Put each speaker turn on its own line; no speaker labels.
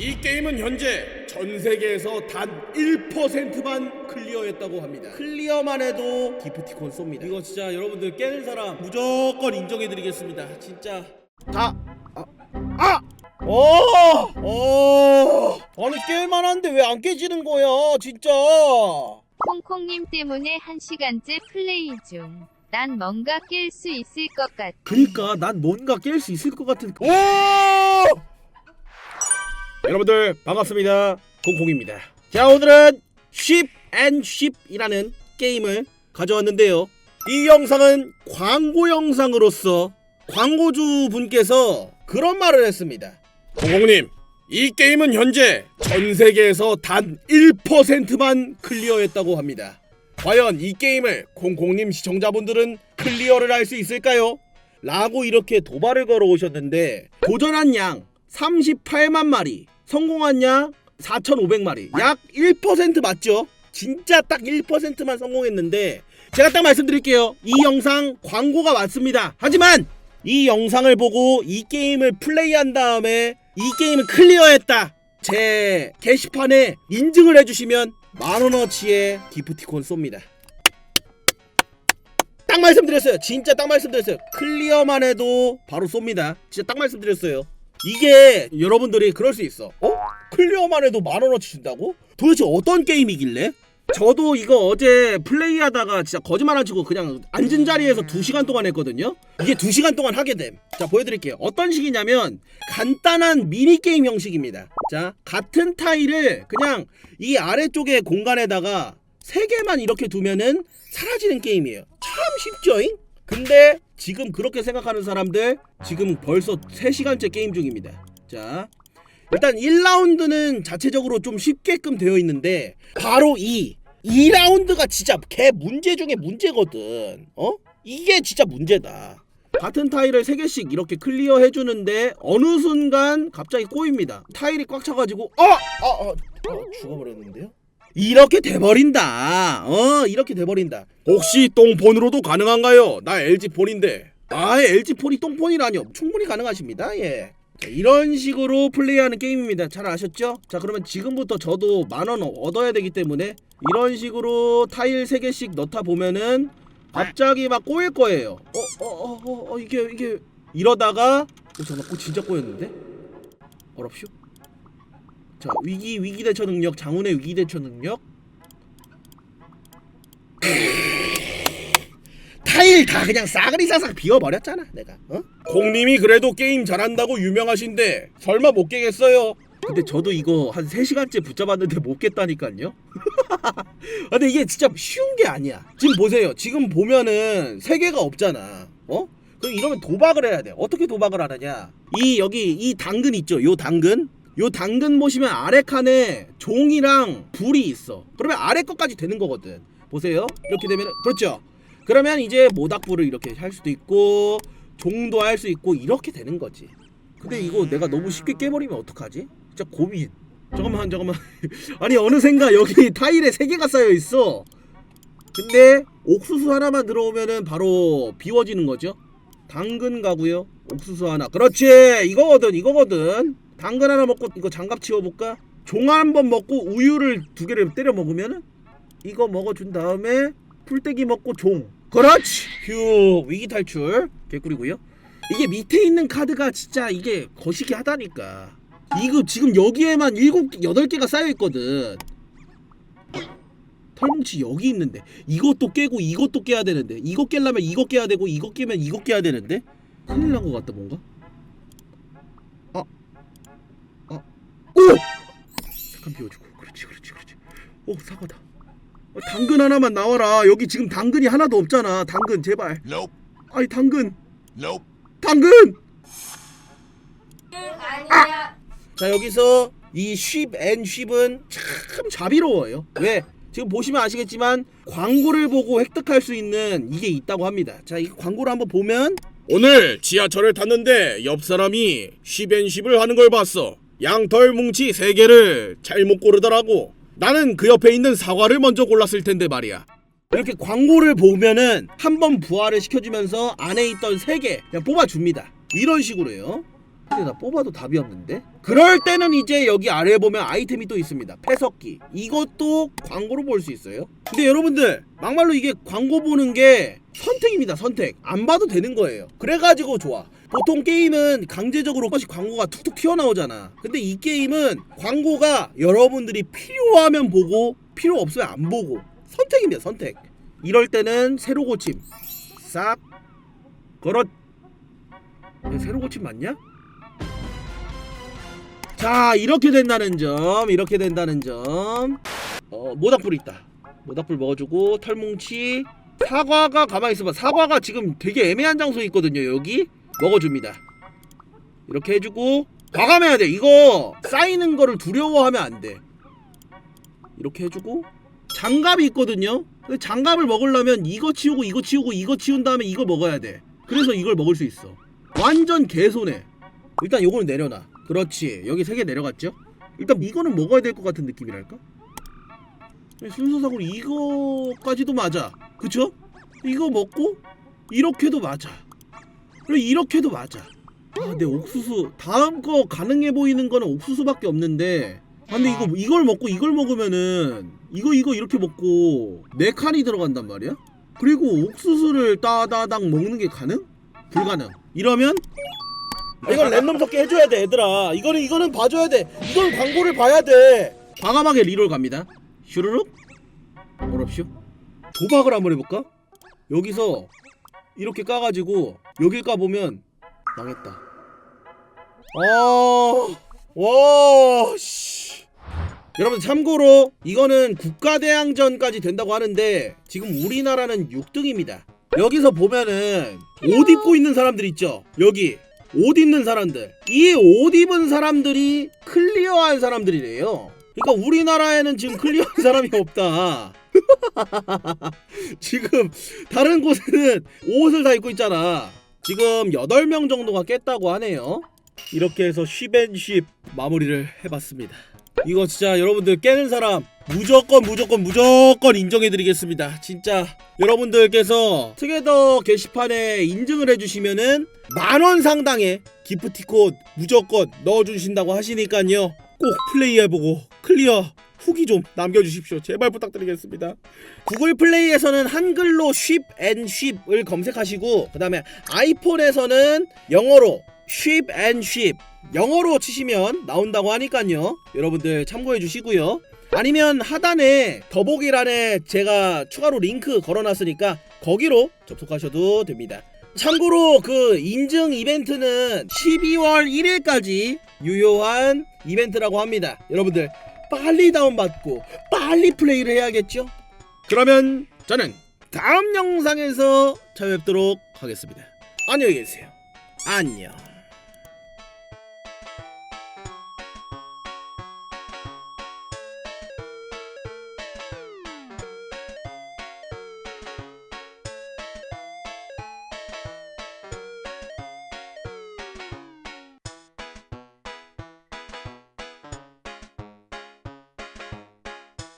이 게임은 현재 전 세계에서 단 1%만 클리어했다고 합니다. 클리어만 해도 기프티콘 쏩니다. 이거 진짜 여러분들 깨는 사람 무조건 인정해드리겠습니다. 진짜. 자, 아, 아, 어, 어, 아니 깰만한데 왜 안 깨지는 거야, 진짜.
콩콩님 때문에 한 시간째 플레이 중. 난 뭔가 깰 수 있을 것 같아.
그니까 난 뭔가 깰 수 있을 것 같은. 오! 여러분들 반갑습니다. 공공입니다. 자 오늘은 Ship이라는 게임을 가져왔는데요. 이 영상은 광고 영상으로서 광고주 분께서 그런 말을 했습니다. 공공님, 이 게임은 현재 전 세계에서 단 1%만 클리어했다고 합니다. 과연 이 게임을 공공님 시청자분들은 클리어를 할 수 있을까요? 라고 이렇게 도발을 걸어 오셨는데 도전한 양 38만 마리 성공한 양 4,500마리 약 1% 맞죠? 진짜 딱 1%만 성공했는데 제가 딱 말씀드릴게요 이 영상 광고가 맞습니다 하지만 이 영상을 보고 이 게임을 플레이한 다음에 이 게임을 클리어했다 제 게시판에 인증을 해주시면 만원어치의 기프티콘 쏩니다 딱 말씀드렸어요. 진짜 딱 말씀드렸어요. 클리어만 해도 바로 쏩니다. 진짜 딱 말씀드렸어요. 이게 여러분들이 그럴 수 있어. 어? 클리어만 해도 만 원어치 준다고? 도대체 어떤 게임이길래? 저도 이거 어제 플레이하다가 진짜 거짓말 안 치고 그냥 앉은 자리에서 2시간 동안 했거든요. 이게 2시간 동안 하게 됨. 자, 보여드릴게요. 어떤 식이냐면 간단한 미니게임 형식입니다. 자, 같은 타일을 그냥 이 아래쪽에 공간에다가 3개만 이렇게 두면은 사라지는 게임이에요. 참 쉽죠잉? 근데 지금 그렇게 생각하는 사람들 지금 벌써 3시간째 게임 중입니다. 자, 일단 1라운드는 자체적으로 좀 쉽게끔 되어 있는데 바로 이 2라운드가 진짜 개 문제 중에 문제거든. 어? 이게 진짜 문제다. 같은 타일을 3개씩 이렇게 클리어 해주는데 어느 순간 갑자기 꼬입니다. 타일이 꽉 차가지고 어! 어! 어! 어 죽어버렸는데요? 이렇게 돼버린다. 어, 이렇게 돼버린다. 혹시 똥폰으로도 가능한가요? 나 LG 폰인데. 아, LG 폰이 똥폰이라뇨. 충분히 가능하십니다. 예. 자, 이런 식으로 플레이하는 게임입니다. 잘 아셨죠? 자, 그러면 지금부터 저도 만원 얻어야 되기 때문에 이런 식으로 타일 3개씩 넣다 보면은 갑자기 막 꼬일 거예요. 어, 어, 어, 어, 어 이게 이게 이러다가 어, 잠깐, 어, 진짜 꼬였는데? 어렵쇼? 자 위기 위기 대처 능력 장운의 위기 대처 능력. 타일 다 그냥 싸그리 사삭 비워버렸잖아 내가 어? 공님이 그래도 게임 잘한다고 유명하신데 설마 못 깨겠어요? 근데 저도 이거 한 3시간째 붙잡았는데 못 깼다니까요? 근데 이게 진짜 쉬운 게 아니야. 지금 보세요. 지금 보면은 3개가 없잖아. 어? 그럼 이러면 도박을 해야 돼. 어떻게 도박을 하느냐? 이 여기 이 당근 있죠? 요 당근 요 당근 보시면 아래 칸에 종이랑 불이 있어. 그러면 아래 것까지 되는 거거든. 보세요. 이렇게 되면 그렇죠. 그러면 이제 모닥불을 이렇게 할 수도 있고 종도 할 수 있고 이렇게 되는 거지. 근데 이거 내가 너무 쉽게 깨버리면 어떡하지? 진짜 고민. 잠깐만 잠깐만. 아니 어느샌가 여기 타일에 세 개가 쌓여 있어. 근데 옥수수 하나만 들어오면은 바로 비워지는 거죠. 당근 가고요. 옥수수 하나. 그렇지. 이거거든. 이거거든. 당근 하나 먹고 이거 장갑 치워볼까? 종한번 먹고 우유를 두 개를 때려 먹으면은 이거 먹어준 다음에 풀떼기 먹고 종. 그렇지. 휴 위기 탈출. 개꿀이고요. 이게 밑에 있는 카드가 진짜 이게 거시기 하다니까. 이거 지금 여기에만 일곱 개 여덟 개가 쌓여 있거든. 털뭉치 여기 있는데. 이것도 깨고 이것도 깨야 되는데. 이거 깨려면 이거 깨야 되고 이거 깨면 이거 깨야 되는데? 큰일 난 것 같다 뭔가 오! 잠깐 비워주고. 그렇지 그렇지 그렇지. 오 사과다. 어, 당근 하나만 나와라. 여기 지금 당근이 하나도 없잖아. 당근 제발.
Nope.
아니 당근.
Nope.
당근! 아! 자 여기서 이 쉽 앤 쉽은 참 자비로워요. 왜? 지금 보시면 아시겠지만 광고를 보고 획득할 수 있는 이게 있다고 합니다. 자 이 광고를 한번 보면 오늘 지하철을 탔는데 옆 사람이 쉽앤쉽을 하는 걸 봤어 양털 뭉치 세 개를 잘못 고르더라고. 나는 그 옆에 있는 사과를 먼저 골랐을 텐데 말이야. 이렇게 광고를 보면은 한 번 부활을 시켜주면서 안에 있던 세개 그냥 뽑아줍니다. 이런 식으로요. 근데 나 뽑아도 답이 없는데? 그럴 때는 이제 여기 아래에 보면 아이템이 또 있습니다. 패석기. 이것도 광고로 볼 수 있어요. 근데 여러분들 막말로 이게 광고 보는 게 선택입니다. 선택. 안 봐도 되는 거예요. 그래가지고 좋아. 보통 게임은 강제적으로 한 번씩 광고가 툭툭 튀어나오잖아. 근데 이 게임은 광고가 여러분들이 필요하면 보고 필요 없으면 안 보고 선택입니다. 선택. 이럴 때는 새로 고침 싹 걸어 새로 고침 맞냐? 자 이렇게 된다는 점 이렇게 된다는 점 어, 모닥불 있다 모닥불 먹어주고 털뭉치 사과가 가만히 있어봐 사과가 지금 되게 애매한 장소에 있거든요 여기 먹어줍니다. 이렇게 해주고 과감해야 돼. 이거 쌓이는 거를 두려워하면 안 돼. 이렇게 해주고 장갑이 있거든요. 근데 장갑을 먹으려면 이거 치우고 이거 치우고 이거 치운 다음에 이거 먹어야 돼. 그래서 이걸 먹을 수 있어. 완전 개손해. 일단 요거는 내려놔. 그렇지. 여기 세 개 내려갔죠? 일단 이거는 먹어야 될 것 같은 느낌이랄까? 순서상으로 이거까지도 맞아. 그쵸? 이거 먹고 이렇게도 맞아 그리고 이렇게도 맞아. 아, 내 옥수수 다음 거 가능해 보이는 거는 옥수수밖에 없는데. 아, 근데 이거 이걸 먹고 이걸 먹으면은 이거 이거 이렇게 먹고 네 칸이 들어간단 말이야? 그리고 옥수수를 따다닥 먹는 게 가능? 불가능. 이러면? 아, 이건 랜덤 섞기 해줘야 돼 얘들아. 이거는 이거는 봐줘야 돼. 이건 광고를 봐야 돼. 과감하게 리롤 갑니다. 슈르륵 어렵쇼 도박을 한번 해볼까? 여기서 이렇게 까가지고 여길 까보면 망했다. 아와 씨. 여러분 참고로 이거는 국가대항전까지 된다고 하는데 지금 우리나라는 6등입니다. 여기서 보면은 옷 입고 있는 사람들 있죠? 여기 옷 입는 사람들. 이 옷 입은 사람들이 클리어한 사람들이래요. 그러니까 우리나라에는 지금 클리어한 사람이 없다. 지금 다른 곳에는 옷을 다 입고 있잖아 지금 8명 정도가 깼다고 하네요. 이렇게 해서 쉽앤쉽 마무리를 해봤습니다. 이거 진짜 여러분들 깨는 사람 무조건 무조건 무조건 인정해드리겠습니다. 진짜 여러분들께서 트게더 게시판에 인증을 해주시면은 만원 상당의 기프티콘 무조건 넣어주신다고 하시니까요. 꼭 플레이해보고 클리어 후기 좀 남겨주십시오. 제발 부탁드리겠습니다. 구글 플레이에서는 한글로 쉽 앤 쉽을 검색하시고 그 다음에 아이폰에서는 영어로 쉽 앤 쉽 영어로 치시면 나온다고 하니까요. 여러분들 참고해 주시고요. 아니면 하단에 더보기란에 제가 추가로 링크 걸어놨으니까 거기로 접속하셔도 됩니다. 참고로 그 인증 이벤트는 12월 1일까지 유효한 이벤트라고 합니다. 여러분들 빨리 다운받고 빨리 플레이를 해야겠죠? 그러면 저는 다음 영상에서 찾아뵙도록 하겠습니다. 안녕히 계세요. 안녕